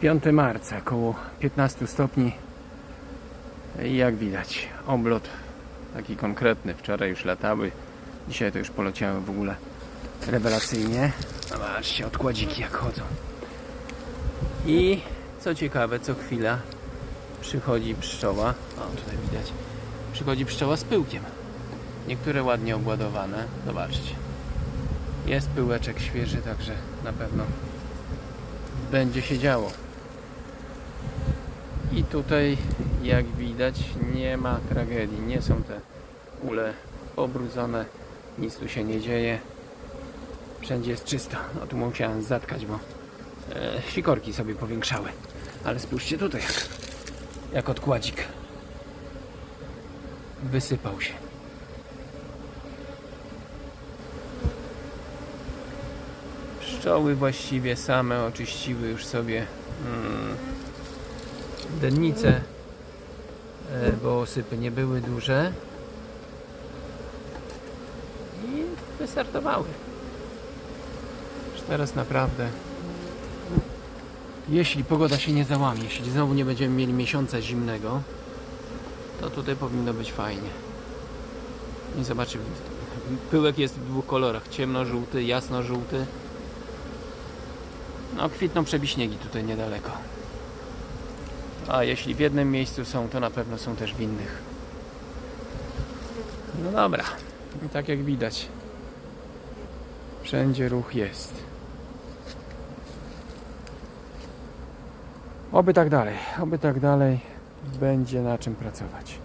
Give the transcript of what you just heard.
5 marca, około 15 stopni. I jak widać, oblot taki konkretny. Wczoraj już latały, dzisiaj to już poleciały w ogóle rewelacyjnie. Zobaczcie, odkładziki jak chodzą. I co ciekawe, co chwila przychodzi pszczoła. O, tutaj widać. Przychodzi pszczoła z pyłkiem. Niektóre ładnie obładowane. Zobaczcie. Jest pyłeczek świeży, także na pewno będzie się działo. I tutaj, jak widać, nie ma tragedii. Nie są te ule pobrudzone. Nic tu się nie dzieje. Wszędzie jest czysto. No tu musiałem zatkać, bo e, sikorki sobie powiększały. Ale spójrzcie tutaj, jak, odkładzik wysypał się. Pszczoły właściwie same oczyściły już sobie mm, dennice, e, bo osypy nie były duże i wystartowały. Już teraz naprawdę jeśli pogoda się nie załamie, jeśli znowu nie będziemy mieli miesiąca zimnego, to tutaj powinno być fajnie. I zobaczcie, pyłek jest w dwóch kolorach, ciemno-żółty, jasno-żółty. No, kwitną przebiśniegi tutaj niedaleko. A jeśli w jednym miejscu są, to na pewno są też w innych. No dobra. I tak jak widać, wszędzie ruch jest. Oby tak dalej, oby tak dalej będzie na czym pracować.